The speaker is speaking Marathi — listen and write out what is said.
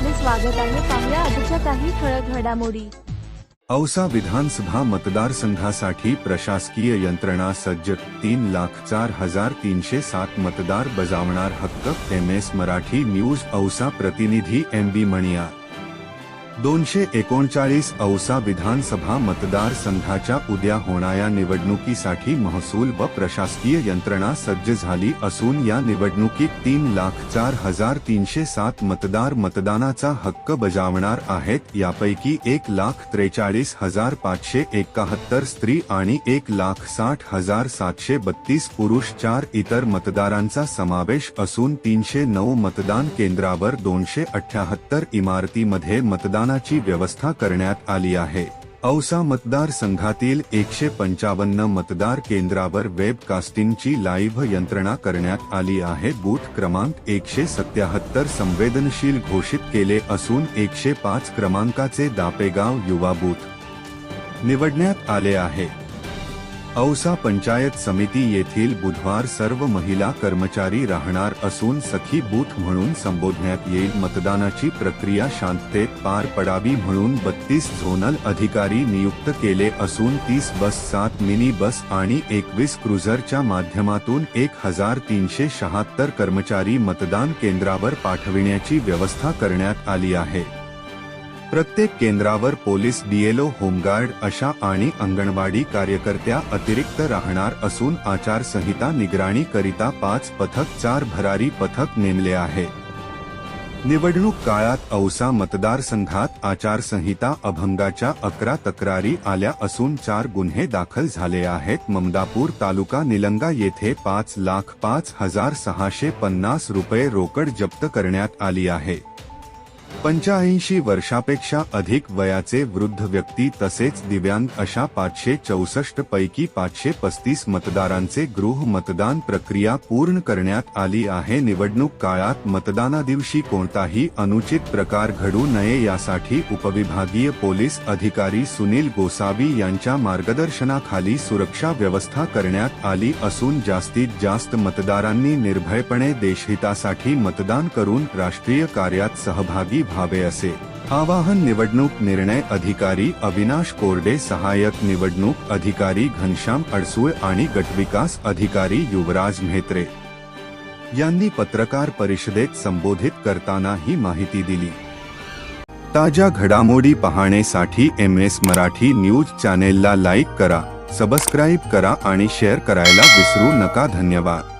स्वागत आहे. पाहुया आजच्या काही ठळक घडामोडी. औसा विधानसभा मतदारसंघासाठी प्रशासकीय यंत्रणा सज्ज तीन लाख चार हजार तीनशे सात मतदार बजावणार हक्क M S Marathi news Ausa प्रतिनिधी एम बी मणिया दोनशे एकोणचाळीस औसा विधानसभा मतदारसंघाच्या उद्या होणाऱ्या निवडणुकीसाठी महसूल व प्रशासकीय यंत्रणा सज्ज झाली असून या निवडणुकीत तीन लाख चार हजार तीनशे सात मतदार मतदानाचा हक्क बजावणार आहेत. यापैकी एक लाख त्रेचाळीस हजार पाचशे एकाहत्तर स्त्री आणि एक लाख साठ हजार सातशे बत्तीस पुरुष चार इतर मतदारांचा समावेश असून तीनशे नऊ मतदान केंद्रावर दोनशे अठ्याहत्तर इमारतीमध्ये मतदान मतदानाची व्यवस्था करण्यात आली आहे. औसा मतदारसंघातील एकशे पंचावन्न मतदार केंद्रावर वेब कास्टिंगची लाईव्ह यंत्रणा करण्यात आली आहे. बूथ क्रमांक एकशे सत्याहत्तर संवेदनशील घोषित केले असून एकशे पाच क्रमांकाचे दापेगाव युवा बूथ निवडण्यात आले आहे. औसा पंचायत समिती येथील बुधवार सर्व महिला कर्मचारी राहणार असून सखी बूथ म्हणून संबोधण्यात येईल. मतदानाची प्रक्रिया शांततेत पार पडावी म्हणून बत्तीस झोनल अधिकारी नियुक्त केले असून तीस बस सात मिनी बस आणि एकवीस क्रुझरच्या माध्यमातून एक हजार तीनशे शहात्तर कर्मचारी मतदान केंद्रावर पाठविण्याची व्यवस्था करण्यात आली आहे. प्रत्येक केंद्रावर पोलीस डीएलओ होमगार्ड अशा आणि अंगणवाडी कार्यकर्त्या अतिरिक्त राहणार असून आचारसंहिता निगराणी करिता पाच पथक चार भरारी पथक नेमले आहे. निवडणूक काळात औसा मतदारसंघात आचारसंहिता अभंगाच्या अकरा तक्रारी आल्या असून चार गुन्हे दाखल झाले आहेत. ममदापूर तालुका निलंगा येथे पाच लाख पाच हजार सहाशे पन्नास रुपये रोकड जप्त करण्यात आली आहे. पंच्याऐंशी वर्षापेक्षा अधिक वयाचे वृद्ध व्यक्ती तसेच दिव्यांग अशा पाचशे चौसष्ट पैकी पाचशे पस्तीस मतदारांचे गृह मतदान प्रक्रिया पूर्ण करण्यात आली आहे. निवडणूक काळात मतदानादिवशी कोणताही अनुचित प्रकार घडू नये यासाठी उपविभागीय पोलीस अधिकारी सुनील गोसावी यांच्या मार्गदर्शनाखाली सुरक्षा व्यवस्था करण्यात आली असून जास्तीत जास्त मतदारांनी निर्भयपणे देशहितासाठी मतदान करून राष्ट्रीय कार्यात सहभागी व्हावे असे. आवाहन निवडणूक निर्णय अधिकारी अविनाश कोरडे सहाय्यक निवडणूक अधिकारी घनश्याम अडसूळ आणि गटविकास अधिकारी युवराज म्हेत्रे. यांनी पत्रकार परिषदेत संबोधित करताना ही माहिती दिली. ताज्या घडामोडी पाहण्यासाठी एम एस मराठी न्यूज चॅनेलला लाईक करा सबस्क्राईब करा आणि शेअर करायला विसरू नका. धन्यवाद.